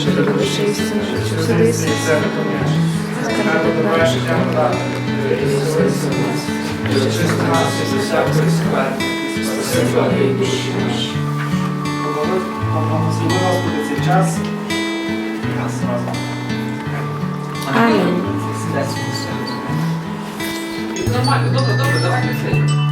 що ти будеш істину, що суди Ісуса, скарби до перших Благослови Господи цей час. Нас разом. Амінь. Нормально, добре, добре, давайте все.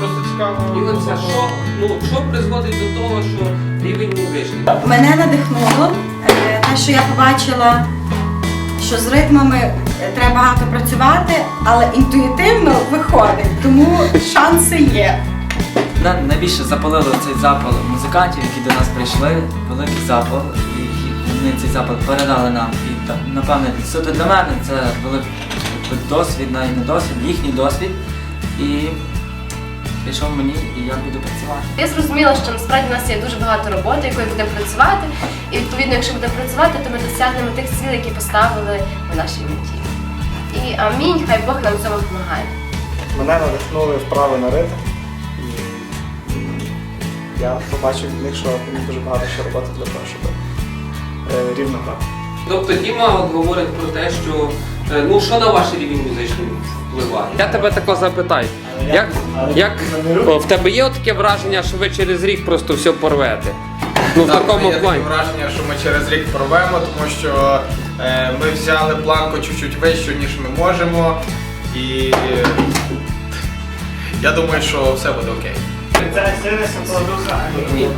Просто цікаво. І оце, що, ну, що призводить до того, що рівень не вищий? Мене надихнуло е, те, що я побачила, що з ритмами е, треба багато працювати, але інтуїтивно виходить, тому шанси є. Мене найбільше запалило цей запал музикантів, які до нас прийшли, великий запал, і і вони цей запал передали нам. І напевне, суто для мене це великий досвід, навіть не досвід, їхній досвід. І прийшов мені, і я буду працювати. Я зрозуміла, що насправді в нас є дуже багато роботи, якою будемо працювати. І відповідно, якщо будемо працювати, то ми досягнемо тих цілей, які поставили в нашій меті. І амінь, хай Бог нам в цьому допомагає. Мене надихнули вправи на ритм. І я побачив в них, що мені дуже багато ще роботи для того, щоб е, рівно грати. Тобто Діма говорить про те, що е, ну що на ваш рівень музичний впливає? Я тебе тако запитаю. Як, як о, в тебе є таке враження, що ви через рік просто все порвете? Ну в Так, такому є таке плані. враження, що ми через рік порвемо, тому що е, ми взяли планку чуть-чуть вищу, ніж ми можемо. І е, я думаю, що все буде окей. Це Духа. Ні.